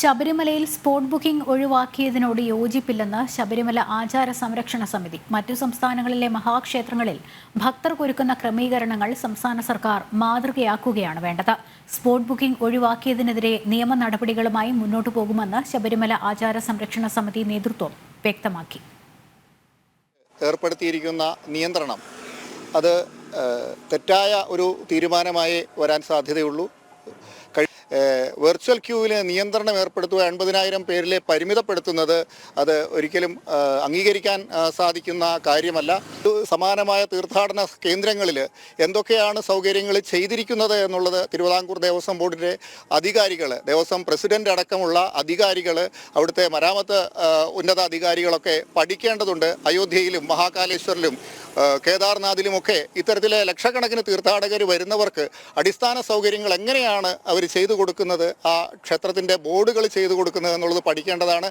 ശബരിമലയിൽ spot booking ഒഴിവാക്കിയതിനോട് യോജിപ്പില്ലെന്ന് ശബരിമല ആചാര സംരക്ഷണ സമിതി. മറ്റു സംസ്ഥാനങ്ങളിലെ മഹാക്ഷേത്രങ്ങളിൽ ഭക്തർക്കൊരുക്കുന്ന ക്രമീകരണങ്ങൾ സംസ്ഥാന സർക്കാർ മാതൃകയാക്കുകയാണ് വേണ്ടത്. സ്പോട്ട് ബുക്കിംഗ് ഒഴിവാക്കിയതിനെതിരെ നിയമ നടപടികളുമായി മുന്നോട്ടു പോകുമെന്ന് ശബരിമല ആചാര സംരക്ഷണ സമിതി നേതൃത്വം വ്യക്തമാക്കി. ഏർപ്പെടുത്തിയിരിക്കുന്ന നിയന്ത്രണം അത് തെറ്റായ ഒരു തീരുമാനമായി വരാൻ സാധ്യതയുള്ളൂ. വെർച്വൽ ക്യൂവിന് നിയന്ത്രണം ഏർപ്പെടുത്തുക എൺപതിനായിരം പേരിലെ പരിമിതപ്പെടുത്തുന്നത് അത് ഒരിക്കലും അംഗീകരിക്കാൻ സാധിക്കുന്ന കാര്യമല്ല. സമാനമായ തീർത്ഥാടന കേന്ദ്രങ്ങളിൽ എന്തൊക്കെയാണ് സൗകര്യങ്ങൾ ചെയ്തിരിക്കുന്നത് എന്നുള്ളത് തിരുവിതാംകൂർ ദേവസ്വം ബോർഡിന്റെ അധികാരികൾ ദേവസ്വം പ്രസിഡന്റ് അടക്കമുള്ള അധികാരികൾ അവിടുത്തെ മരാമത്ത് ഉന്നത അധികാരികളൊക്കെ പഠിക്കേണ്ടതുണ്ട്. അയോധ്യയിലും മഹാകാലേശ്വരിലും കേദാർനാഥിലുമൊക്കെ ഇത്തരത്തിലെ ലക്ഷക്കണക്കിന് തീർത്ഥാടകർ വരുന്നവർക്ക് അടിസ്ഥാന സൗകര്യങ്ങൾ എങ്ങനെയാണ് അവർ ചെയ്തു കൊടുക്കുന്നത് ആ ക്ഷേത്രത്തിന്റെ ബോർഡുകൾ ചെയ്തു കൊടുക്കുന്നത് എന്നുള്ളത് പഠിക്കേണ്ടതാണ്.